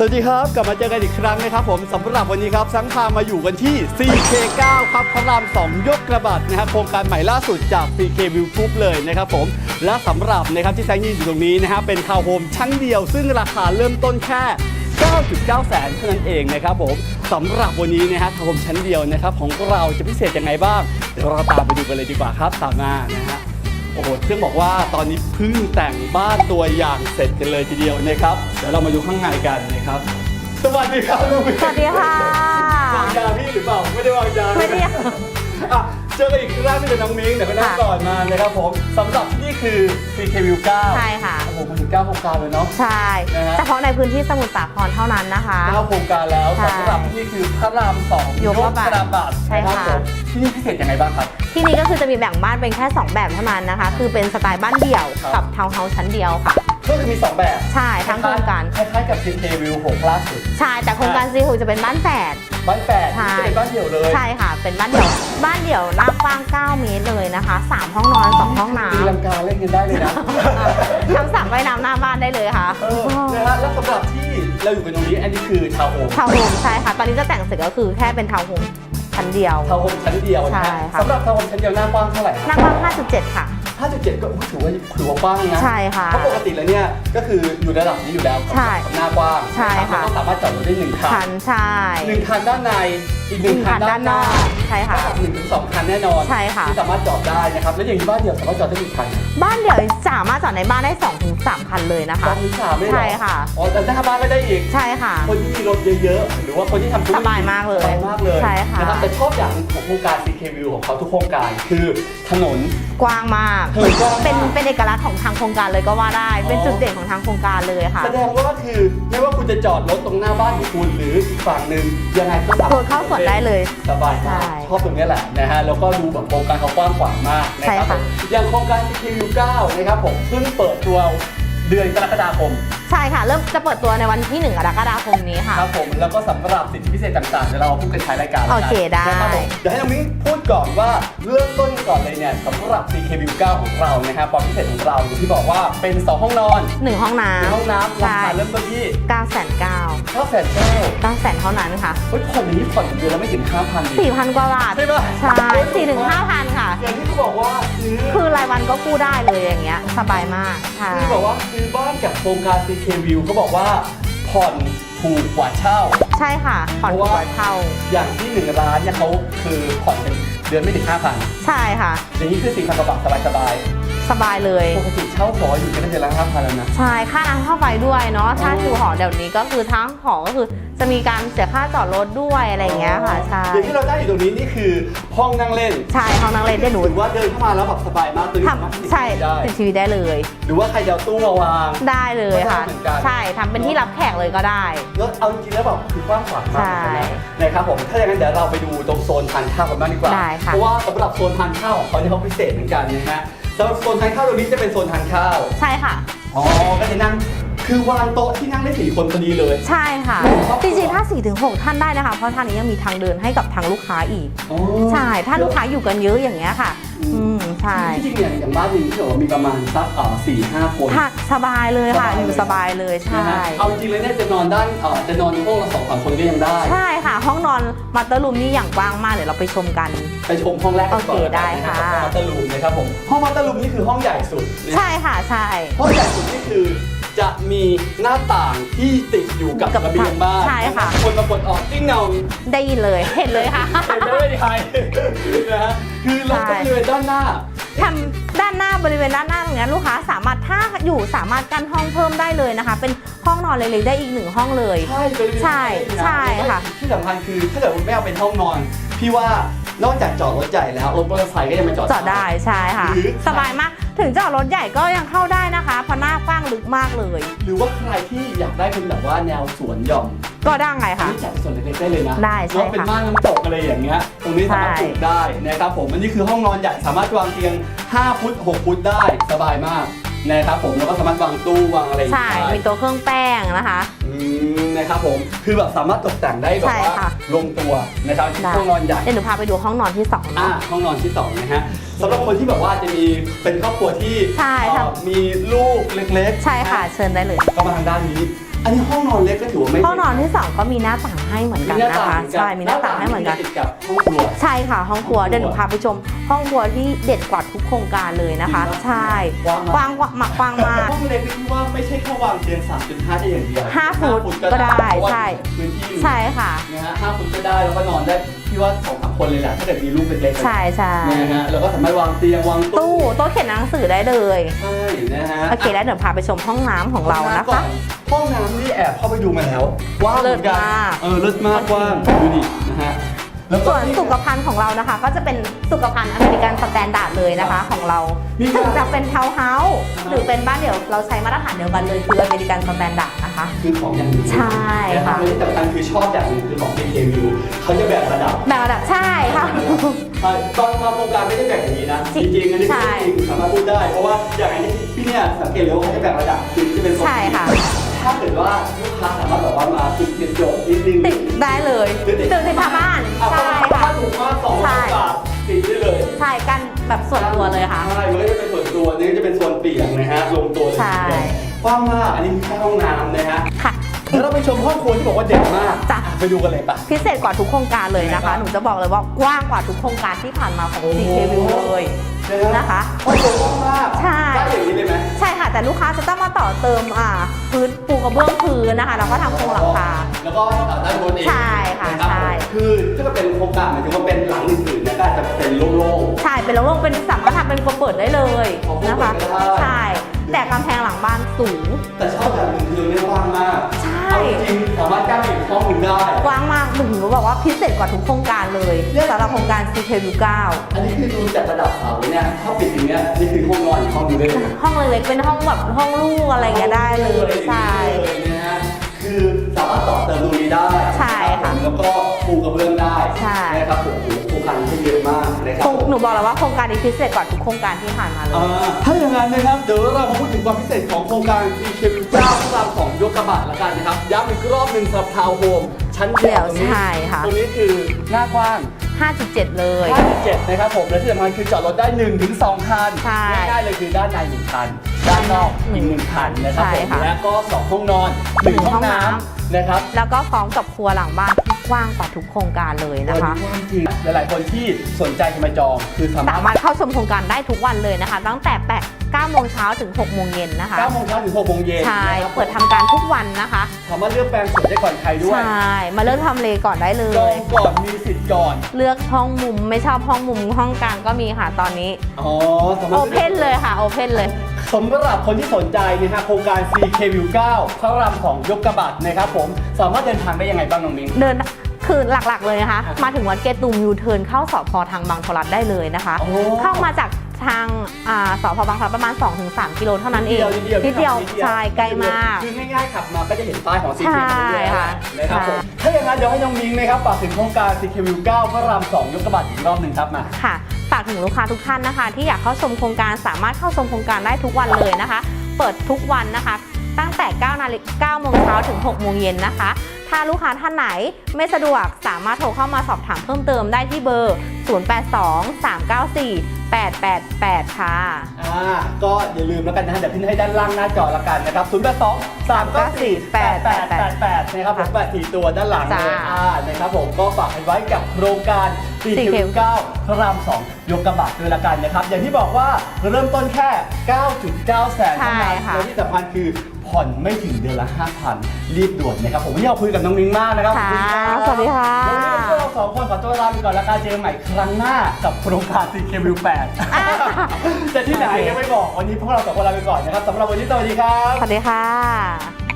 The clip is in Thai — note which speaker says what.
Speaker 1: สวัสดีครับ กลับมาเจอกันอีกครั้งนะครับผมสำหรับวันนี้ครับสังพามาอยู่กันที่ CK9 ครับพระราม 2 ยกกระบาดนะครับโครงการใหม่ล่าสุดจาก CK View Group เลยนะครับผมและสำหรับนะครับที่แซงยืนอยู่ตรงนี้นะฮะเป็นทาวน์โฮมชั้นเดียว ซึ่งราคาเริ่มต้นแค่ 9.9 แสนเท่านั้นเองนะครับผมสำหรับวันนี้นะฮะทาวน์โฮมชั้นเดียวนะครับของเราจะพิเศษยังไงบ้างเดี๋ยวเราตามไปดูกันเลยดีกว่าครับตามมานะฮะ โอ้โหซึ่งบอกว่าตอนนี้เพิ่งแต่งบ้านตัวอย่างเสร็จกันเลยทีเดียวนะครับ เดี๋ยวเรามาดูข้างในกันนะครับ สวัสดีครับลูกพี่
Speaker 2: สวัสดีค่ะ
Speaker 1: วางยาพี่หรือเปล่า ไม่ได้วางยา
Speaker 2: ไม่ได้
Speaker 1: อะ เจอกันอีกครั้งหนึงกับน้องมิ้งเดี๋ยวไปนั่ง
Speaker 2: ค่ะ
Speaker 1: ก่อนมานะครับผมสำหรับที่นี่คือ CK View 9
Speaker 2: ใช่ค่ะ
Speaker 1: โอ้โหมาถึง9โครงการเลยเนาะ
Speaker 2: ใช่
Speaker 1: นะฮะ
Speaker 2: เฉพาะในพื้นที่สมุทรสาครเท่านั้นนะคะ
Speaker 1: 9โครงการแล้ว
Speaker 2: ใช่
Speaker 1: สำหรับที่นี่คือพระราม2
Speaker 2: ยกระบาด
Speaker 1: กระบาด
Speaker 2: ใช่
Speaker 1: นะครับ
Speaker 2: ค่ะ
Speaker 1: ผมที่นี่พิเศษยังไงบ้างครับ
Speaker 2: ที่นี้ก็คือจะมีแบ่งบ้านเป็นแค่ 2 แบบเท่านั้นนะคะ คือเป็นสไตล์บ้านเดี่ยว
Speaker 1: ครับ
Speaker 2: กับทาวน์เฮาส์ชั้นเดียวค่ะ
Speaker 1: ก็คือมี 2 แบบ
Speaker 2: ใช่ทั้งโครงการ
Speaker 1: คล้ายๆกับ CK View 6ล่าสุด
Speaker 2: ใช่แต่โครงการซีฮูจะเป็นบ้านแฝด
Speaker 1: บ้านแฝด
Speaker 2: ใช่
Speaker 1: ที่เป็นบ้านเดี่ยวเลย
Speaker 2: ใช่ค่ะ เป็นบ้านเดี่ยว บ้านเดี่ยวหน้ากว้าง 9 เมตรเลยนะคะ 3 ห้องนอน 2 ห้องน้
Speaker 1: ตีลังกาเล่นกันได้เลยนะำ
Speaker 2: ทำสระว่ายน้ำหน้าบ้านได้เลยค่ะ
Speaker 1: เออนะฮะแล้วสำหรับที่เราอยู่กันตรงนี้อันนี้คือทาวน์โฮม
Speaker 2: ทาวน์โฮมใช่ค่ะ ตอนนี้จะแต่งเสร็จก็คือแค่เป็นทาวน์โฮมชั้นเดียว
Speaker 1: ทาวน์โฮมชั้นเดียวนะ
Speaker 2: ใช่
Speaker 1: ฮะ
Speaker 2: ค่ะ
Speaker 1: สำหรับทาวน์โฮมชั้นเดียวหน้ากว้างเท่าไหร่
Speaker 2: หน้ากว้าง 5.7 ค่ะ
Speaker 1: 5.7 ก็อุ๊ยถือว่าถือว่ากว้างนะ
Speaker 2: ใช่ค่ะ
Speaker 1: เพราะปกติแล้วเนี่ยก็คืออยู่ระดับนี้อยู่แล้ว
Speaker 2: ใช่
Speaker 1: กับหน้ากว้าง
Speaker 2: ใช่ค่ะ
Speaker 1: แล้วก็สามารถจอดรถได้หนึ่งคั
Speaker 2: คั
Speaker 1: น
Speaker 2: นใช่
Speaker 1: หนึ่งคันด้านใน อีกหนึ่งคันด้านนอก
Speaker 2: ใช่ค่ะ
Speaker 1: หนึ่งถึงสองคันแน่นอน
Speaker 2: ใช่ค่ะ
Speaker 1: ที่สามารถจอดได้นะครับ แล้วอย่างที่บ้านเดียวสามารถจอดได้กี่คัน
Speaker 2: บ้านเดี่ยวสามารถจอดในบ้านได้2อถึงสามคันเลยนะ
Speaker 1: สอ
Speaker 2: คะ
Speaker 1: งถึงสามไม่เหรอ
Speaker 2: ใช่ค่ะ
Speaker 1: อ๋อแต่หน้าบ้านก็ได้อีก
Speaker 2: ใช่ค่ะ
Speaker 1: คนที่มีรถเยอะๆ หรือว่าคนที่ทำธุร
Speaker 2: ส
Speaker 1: กิจ
Speaker 2: บายมากเลย
Speaker 1: สบายมากเลย
Speaker 2: ใช่ค่ะ
Speaker 1: นะครับแต่ชอบอย่างหนึ่งของโครงการ CK View ของเขาทุกโครงการคือถนน
Speaker 2: กว้างมาก
Speaker 1: ถนนกว้างมาก
Speaker 2: เป็นเป็นเอกลักษณ์ของทางโครงการเลยก็ว่าได้ เป็น
Speaker 1: อ๋อ
Speaker 2: จุดเด่นของทางโครงการเลยค่ะ
Speaker 1: แสดงว่าก็คือไม่ว่าคุณจะจอดรถตรงหน้าบ้านของคุณหรืออีกฝั่งหนึ่งยังไงก็สามารถ
Speaker 2: รถเข้าสวนได้เลย
Speaker 1: สบาย
Speaker 2: ใช่
Speaker 1: มากชอบตรงนี้แหละนะฮะ แล้วก็ดูแบบโครงการเขากว้างขวางมากนะ
Speaker 2: ใช่
Speaker 1: ครับ
Speaker 2: ค่ะ
Speaker 1: อย่างโครงการ CK View 9นะครับผมเพิ่งเปิดตัว เดือนกรกฎาคม
Speaker 2: ใช่ค่ะ เริ่มจะเปิดตัวในวันที่1กรกฎาคมนี้ค่ะ
Speaker 1: ครับผมแล้วก็สำหรับสิทธิพิเศษต่างๆเดี๋ยวเราพูดกันท้ายรายการแล้วกัน
Speaker 2: โอเคได้
Speaker 1: นะครับผมเดี๋ยวให้น้องมิ้งพูดก่อนว่าเริ่มต้นก่อนเลยเนี่ยสำหรับ CK View 9ของเรานะครับความพิเศษของเราอย่างที่บอกว่าเป็น 2 ห้องนอน
Speaker 2: 1ห้องน้
Speaker 1: ในห้องน้ำำรา
Speaker 2: ใช่
Speaker 1: คาเริ่มต้นที่
Speaker 2: 9 9 0 0 0
Speaker 1: 9แสนเก้า
Speaker 2: 9แสนเท่านั้นค่ะ
Speaker 1: เฮ้ยผ่อนอย่างนี้ผ่อนเดือนละไม่ถึง5,000ดิ
Speaker 2: 4,000กว่าบาท
Speaker 1: ใช่ปะ
Speaker 2: ใช่4ถึง5,000ค่ะ
Speaker 1: อย่างที่เขาบอกว่าซื้อ
Speaker 2: คือรายวันก็กู้ได้เลยอย่างเงี้ย สบายมากใช่
Speaker 1: คือบอกว่าซื้อคือบ้านกับโครงการ CK View เขาบอกว่าผ่อนถูกกว่าเช่า
Speaker 2: ใช่ค่ะผ่อน
Speaker 1: เพราะ
Speaker 2: ถูก
Speaker 1: ว่า
Speaker 2: กว่าเช่า
Speaker 1: อย่างที่หนึ่งร้านเนี่ยเขาคือผ่อนเป็นเดือนไม่ถึง5,000
Speaker 2: ใช่ค่ะ
Speaker 1: อย่างนี้คือ4,000กว่าบาทสบายๆ
Speaker 2: สบายเลย
Speaker 1: ปกติเช่าหออยู่กันได้เดือนละห้าพันแล้วนะ
Speaker 2: ใช่ ค่าน้ำค่าไฟด้วยเนาะ ถ้า
Speaker 1: อ๋อ
Speaker 2: อยู่หอเดี๋ยวนี้ก็คือทั้งหอก็คือจะมีการเสียค่าจอดรถด้วยอะไรอย่างเงี้ยค่ะ ใช่
Speaker 1: อย่างที่เราได้อยู่ตรงนี้นี่คือห้องนั่งเล่น
Speaker 2: ใช่ห้องนั่งเล่นได้หนู
Speaker 1: ถือว่าเดินเข้ามาแล้วแบบสบายมากตัวนี้สามารถ
Speaker 2: ทำใช่
Speaker 1: ติดทีวีได้
Speaker 2: ติดทีวีได้เลย
Speaker 1: หรือว่าใครจะเอาตู้มาวาง
Speaker 2: ได้เลยค่ะ
Speaker 1: ก็ได้เหมือนกัน
Speaker 2: ใช่ทำเป็นที่รับแขกเลยก็ได้
Speaker 1: แล้วเอาจริงๆแล้วแบบคือกว้างขวางมาก
Speaker 2: ใช่
Speaker 1: นะครับผมถ้าอย่างนั้นเดี๋ยวเราไปดูตรงโซนทานข้าวกันบ้างดีกว่า
Speaker 2: ได้ค่ะ
Speaker 1: เพราะว่าสำหรับโซนทานข้าวของเขาเนี่ยเขาพิเศษเหมือนกันนะฮะสำหรับโซนทานข้าวตรงนี้จะเป็นโซนทานข้าว
Speaker 2: ใช่ค่ะ
Speaker 1: อ๋อก็จะนั่งคือวางโต๊ะที่นั่งได้สี่คนพอดีเลย
Speaker 2: ใช่ค่ะ
Speaker 1: ครอบค
Speaker 2: จ
Speaker 1: รัว
Speaker 2: ริงๆ ถ้า 4-6 ท่านได้นะคะ เพราะทางนี้ยังมีทางเดินให้กับทางลูกค้าอีก
Speaker 1: อ๋อ
Speaker 2: ใช่ ถ้าลูกค้าอยู่กันเยอะอย่างเงี้ยค่ะ อืม ใช่
Speaker 1: จริงๆเนี่ยอย่างบ้านหนึงที่บอกว่ามีประมาณสักเอ่อสี่ห้าคน
Speaker 2: ค่ะสบายเลยค่ะ
Speaker 1: สบายเลย
Speaker 2: อยู่สบายเลย
Speaker 1: นะ
Speaker 2: ใช่
Speaker 1: ฮะเอาจริงเลยเนี่ยจะนอนด้านเอ่อจะนอนห้องละสองสามคนก็ยังได้
Speaker 2: ใช่ค่ะ ห้องนอนมาสเตอร์รูมนี่อย่างกว้างมากเดี๋ยวเราไปชมกัน
Speaker 1: ไปชมห้องแรกกันก่อน
Speaker 2: โอเคได้ค่ะ
Speaker 1: ห้องมัตเตอร์ลูมนะครับผม ห้องมัตเตอร์ลูมนี่คือห้องใหญ่สุดนะ
Speaker 2: ใช่ค่ะใช่
Speaker 1: ห้องใหญ่สุดนี่คือจะมีหน้าต่างที่ติดอยู่กับ
Speaker 2: กับ
Speaker 1: ระเบียงบ้าน
Speaker 2: ใช่ค่ะ
Speaker 1: คนมากดออกติ้งเงา
Speaker 2: ได้ยินเลยเห็นเลยค่ะ
Speaker 1: เห็นได้ไม่ได้นะฮะคือเราก็
Speaker 2: ใช่
Speaker 1: บริเวณด้านหน้า
Speaker 2: ทำด้านหน้าบริเวณด้านหน้าตรงเนี้ยลูกค้าสามารถถ้าอยู่สามารถกั้นห้องเพิ่มได้เลยนะคะ เป็นห้องนอนเล็กๆได้อีกหนึ่งห้องเลย
Speaker 1: ใช่บริเวณ
Speaker 2: ใช่
Speaker 1: ด้านหน้า
Speaker 2: ใช่ค่ะ
Speaker 1: ที่สำคัญคือถ้าเกิดคุณไม่เอาเป็นห้องนอน พี่ว่านอกจากจอดรถใหญ่แล้วรถมอเตอร์ไซค์ก็ยังมาจอด
Speaker 2: จอดได้ใช่ค่ะ
Speaker 1: หรือ
Speaker 2: สบายมาก ถึงจอดรถใหญ่ก็ยังเข้าได้นะคะเพราะหน้ากว้างลึกมากเลย
Speaker 1: หรือว่าใครที่อยากได้เป็นแบบว่าแนวสวนหย่อม
Speaker 2: ก็ได้ไงค่ะ
Speaker 1: นี่จัดเป็นส่วนเล็กๆได้เลยนะ
Speaker 2: ได้ใช่
Speaker 1: แล้วเป็น
Speaker 2: ค่ะ
Speaker 1: ม่านน้ำตกอะไรอย่างเงี้ย ตรงนี้สามารถ
Speaker 2: ใช่
Speaker 1: ปลูกได้นะครับผม อันนี้คือห้องนอนใหญ่สามารถวางเตียง 5 ฟุต 6 ฟุตได้สบายมากนะครับผม แล้วก็สามารถวางตู้วางอะไรอย่าง
Speaker 2: ใช่
Speaker 1: เงี้ยได้
Speaker 2: มีตัวเครื่องแป้งนะคะ
Speaker 1: อืม นะครับผมคือแบบสามารถตกแต่งได้แบบ
Speaker 2: ใช่
Speaker 1: ว่า
Speaker 2: ค่ะ
Speaker 1: ลงตัวนะครับที่
Speaker 2: ได้
Speaker 1: ห้องนอนใหญ่
Speaker 2: เดี๋ยวหนูพาไปดูห้องนอนที่สอง
Speaker 1: อ่า
Speaker 2: เนาะ
Speaker 1: ห้องนอนที่สองนะฮะสำหรับคนที่แบบว่าจะมีเป็นครอบครัวที่
Speaker 2: ใช่
Speaker 1: เอ่อ
Speaker 2: ครับ
Speaker 1: มีลูกเล็กๆ
Speaker 2: ใช่ค่ะเชิญได้เลย
Speaker 1: ก็มาทางด้านนี้ อันนี้ห้องนอนเล็กก็ถือว่าไม่
Speaker 2: ห้องนอนที่สองก็มีหน้าต่างให้เหมือนกัน
Speaker 1: มีหา
Speaker 2: นะ
Speaker 1: ต่าง
Speaker 2: คะ
Speaker 1: เหมือนกัน
Speaker 2: ใช่มีหน้าต่างให้เหมือนกัน
Speaker 1: ติดกับห้องครัว
Speaker 2: ใช่ค่ะห้องครัว
Speaker 1: ห้องครัว
Speaker 2: เดี๋ยวหนูพาไปชม ห้องครัวที่เด็ดกว่าทุกโครงการเลยนะคะ
Speaker 1: จริงปะ
Speaker 2: ใช่
Speaker 1: กว้างมาก
Speaker 2: กว้างกว่ามากกว้างมาก
Speaker 1: ห้องเล็กที่ว่าไม่ใช่แค่วางเตียง3.5ได้อย่างเดียว
Speaker 2: ห้าฟุต
Speaker 1: ก็
Speaker 2: ก็ได้
Speaker 1: เพราะว่า
Speaker 2: ใช่
Speaker 1: พื้นที่
Speaker 2: ใช่ค่ะ
Speaker 1: นะฮะห้าฟุตก็ได้แล้วก็นอนได้พี่ว่าสองสามคนเลยแหละถ้าเกิดมีลูกเล็กๆ
Speaker 2: ใช่ใช่
Speaker 1: นะฮะแล้วก็สามารถวางเตียงวางตู้
Speaker 2: ตู้โต๊ะเขียนหนังสือได้เลย
Speaker 1: ใช่นะฮะ
Speaker 2: โอเคแล้วเดี๋ยวพาไปชมห้องน้ำของเรานะ
Speaker 1: ก่อ
Speaker 2: คะ
Speaker 1: ห้องน้ำนี่แอบเข้าไปดูมาแล้วกว้างเหมือนกัน
Speaker 2: เลิศมาก
Speaker 1: เออเลิศมากกว้างดูดินะฮะแล้วก็
Speaker 2: ส่วนสุขภัณฑ์ของเรานะคะ ก็จะเป็นสุขภัณฑ์อเมริกันสแตนดาร์ดเลยนะคะของเรา
Speaker 1: มี
Speaker 2: ถึง
Speaker 1: การ
Speaker 2: จะเป็นทาวน์เฮาส์
Speaker 1: อ่า
Speaker 2: หรือเป็นบ้านเดี่ยวเราใช้มาตรฐานเดียวกันเลยคืออเมริกันสแตนดาร์ดนะคะ
Speaker 1: คือของอย่างหนึ่ง
Speaker 2: ใช่ค่ะ
Speaker 1: นฮและที่สำคัญคือชอบอย่างหนึ่งคือของ BK View เขาจะแบ่งระดับ
Speaker 2: แบ่งระดับใช่ค่ะ
Speaker 1: ใช่ตอนมาโครงการไม่ได้แบ่งอย่างนี้นะ จ
Speaker 2: จริง
Speaker 1: ริงๆอันนี้
Speaker 2: ใช่
Speaker 1: จริงสามารถพูดได้ เพราะว่าอย่างอันนี้ที่เนี่ยสังเกตเลยว่าเขาจะแบ่งระดับคือจะเป็นโซน
Speaker 2: ใช่ค่ะ
Speaker 1: ถ้าเกิดว่าลูกค้าสามารถแบบว่ามาติดเงินโยกนิดนึง
Speaker 2: ติดได้เลย
Speaker 1: หรือติด
Speaker 2: ติดติดทาบ้าน
Speaker 1: อะ
Speaker 2: ใช่
Speaker 1: ถ้า
Speaker 2: ค่ะ
Speaker 1: ถูกมากสองร้
Speaker 2: ใช่
Speaker 1: อยบาทติดได้เลย
Speaker 2: ใช่กันแบบส่วนตัวเลยค่ะ
Speaker 1: ใช่มันก็จะเป็นส่วนตัวนี่ก็จะเป็นโซนเปียกนะฮะลงตัวเลย
Speaker 2: ใช่
Speaker 1: กว้างมากอันนี้คือแค่ห้องน้ำนะฮะ
Speaker 2: ค่ะ
Speaker 1: แล้วเราไปชมห้องครัวที่บอกว่าเด็ดมาก
Speaker 2: จ้ะ
Speaker 1: ไปดูกันเลยปะ
Speaker 2: พิเศษกว่าทุกโครงการเลยนะ
Speaker 1: ครั
Speaker 2: คะ
Speaker 1: บ
Speaker 2: หนูจะบอกเลยว่ากว้างกว่าทุกโครงการที่ผ่านมาของ
Speaker 1: โอ้โห
Speaker 2: CK View เลย นะคะ
Speaker 1: ห้องครัวกว้างมาก
Speaker 2: ใช่
Speaker 1: ได้อย่างนี้เลยไหม
Speaker 2: ใช่ค่ะแต่ลูกค้าจะต้องมาต่อเติมอ่าพื้นปูกระเบื้องพื้นนะคะ แล้วก็ทำโครงหลังคา
Speaker 1: แล้วก็ด้านบนเอง
Speaker 2: ใช่ค่ะ
Speaker 1: นรับ
Speaker 2: ใช่
Speaker 1: คือถ้าเกิดเป็นโครงการหมายถึงว่าเป็นหลังอื่นๆเนี่ยก็อาจจะเป็นโล่ง
Speaker 2: ใช่เป็นโล่งๆเป็นสามารถทำเป็นครัวเปิดได้เลย
Speaker 1: อ๋อครัว
Speaker 2: นะคะ
Speaker 1: เปิดได้
Speaker 2: ใช่แต่กำแพงหลังบ้านสูง
Speaker 1: ๆแต่ชอบอย่างหนึ่งคือไม่กว้างมาก
Speaker 2: ใช่
Speaker 1: เอาจริงๆสามารถกั้
Speaker 2: พิเศษกว่าทุกโครงการเลยสำหรับโครงการ CK View 9
Speaker 1: อันนี้คือดูจากระดับเสาเนี่ยถ้าปิดอย่างเงี้ยนี่คือห้องนอนอีกห้องหนึงเลย
Speaker 2: ห้องเล็กๆเป็นห้องแบบห้องลูกอะไรอย่างเงี้ยได้เลยใช่
Speaker 1: นะฮะคือสามารถต่อเติมตรงนี้ได้
Speaker 2: ใช่ค่ะ
Speaker 1: แล้วก็ปูกระเบื้องได้
Speaker 2: ใช่
Speaker 1: นะครับผม
Speaker 2: หนูบอกแล้วว่าโครงการนี้พิเศษกว่าทุกโครงการที่ผ่านมาเลย
Speaker 1: อ่าถ้าอย่างนั้นนะครับเดี๋ยวเรามาพูดถึงความพิเศษของโครงการ BK เจ้าพระรามของยกกระบะละกันนะครับย้ำอีกรอบหนึ่งสำหรับทาวน์โฮมชั้นเดียวตรงนี้
Speaker 2: ใช่ค่ะ
Speaker 1: ตรงนี้คือหน้ากว้าง
Speaker 2: 5.7 เลย
Speaker 1: 57นะครับผมและที่สำคัญคือจอดรถได้1ถึง2คัน
Speaker 2: ใช่
Speaker 1: ง่ายๆเลยคือด้านใน 1 คัน ด้านนอกอีกหนึ่งคันนะครับ
Speaker 2: ใช่
Speaker 1: ผม
Speaker 2: ค่ะ
Speaker 1: และก็สองห้องนอนหนึ่ง
Speaker 2: หนึ่ง
Speaker 1: ห้อง
Speaker 2: ห้อง
Speaker 1: น้
Speaker 2: น้ำ
Speaker 1: นะครับ
Speaker 2: แล้วก็พร้อมกับครัวหลังบ้านที่กว้างกว่าทุกโครงการเลยนะคะ
Speaker 1: เออจริงๆหลายๆคนที่สนใจจะมาจองคือสา
Speaker 2: สามา
Speaker 1: รถ
Speaker 2: มารถเข้าชมโครงการได้ทุกวันเลยนะคะ ตั้งแต่8 9โมงเช้าถึง6โมงเย็นนะคะ
Speaker 1: 9โมงเช้าถึง6โมงเย็น
Speaker 2: ใช่
Speaker 1: นะครับ
Speaker 2: เปิดทำการทุกวันนะคะ
Speaker 1: สามารถเลือกแปลงสวยได้ก่อนใครด้วย
Speaker 2: ใช่ มาเลือกทำเลก่อนได้เล
Speaker 1: จอย งก่อนมีสิทธิ์ก่อน
Speaker 2: เลือกห้องมุมไม่ชอบห้องมุมห้องกลางก็มีค่ะตอนนี้
Speaker 1: อ๋อสามาร
Speaker 2: โอ
Speaker 1: ถ
Speaker 2: เพนเลยค่ะ โอเพนเลย
Speaker 1: สำหรับคนที่สนใจนะฮะโครงการ CK View 9พระรามของยกกระบะนะครับผมสามารถเดินทางได้ยังไงบ้างน้องมิ้ง
Speaker 2: เดินคือหลักๆเลยนะคะ
Speaker 1: อะ
Speaker 2: มาถึงวัดเกตุมยูเทิร์นเข้าสพทางบางทรัดได้เลยนะคะ
Speaker 1: โอ้
Speaker 2: เข้ามาจากทางอ่าสพบางทรัดประมาณ 2-3 กิโลเท่านั้นเอง
Speaker 1: นิดเดียว
Speaker 2: นิดเดียวใช่ไกลมาก
Speaker 1: คือง่ายๆขับมาก็จะเห็นป้ายของ CK
Speaker 2: ใช่
Speaker 1: เรื่อยๆ
Speaker 2: ค่ะ
Speaker 1: นะครับผม
Speaker 2: ใช่
Speaker 1: ถ้าอย่างนั้นเดี๋ยวให้น้องมิ้งนะครับฝากถึงโครงการ CK View 9พระราม2ยกกระบะอีกรอบหนึ่งครับมา
Speaker 2: ค่ะฝากถึงลูกค้าทุกท่านนะคะ ที่อยากเข้าชมโครงการสามารถเข้าชมโครงการได้ทุกวันเลยนะคะ เปิดทุกวันนะคะ ตั้งแต่9นาฬิกา9โมงเช้าถึง6โมงเย็นนะคะ ถ้าลูกค้าท่านไหนไม่สะดวกสามารถโทรเข้ามาสอบถามเพิ่มเติมได้ที่เบอร์ 0823948888ค่ะ
Speaker 1: อ่า ก็อย่าลืมแล้วกันนะฮะเดี๋ยวขึ้นให้ด้านล่างหน้าจอละกันนะครับ 0 8 2 3 9 4 8 8 8 8 นะครับผมแปดสี่ตัวด้านหลังเลย
Speaker 2: จ้า
Speaker 1: อ่า นะครับผมก็ฝากให้ไว้กับโครงการ
Speaker 2: 4Q
Speaker 1: 4Q9 พระราม 2 ยกกระบะด้วยละกันนะครับ อย่างที่บอกว่าเริ่มต้นแค่ 9.9 แสนเท่านั้น
Speaker 2: ใช่ค่ะ
Speaker 1: และที่สำคัญคือผ่อนไม่ถึงเดือนละ 5,000 รีบด่วนนะครับ ผมวันนี้เราคุยกับน้องมิ้งมากนะครับ
Speaker 2: ค่ะ
Speaker 1: ขอบณรับ
Speaker 2: สวัสดีค่ะ
Speaker 1: เดี๋ยววันนี้พวกเราสองคนขอตัวลาไปก่อนแล้วกันเจอกันใหม่ครั้งหน้ากับโครงการ CKV 8จะที่ไหนยังไม่บอกวันนี้พวกเราสองคนลาไปก่อนนะครับสำหรับวันนี้สวัสดีครับ
Speaker 2: สวัสดีค่ะ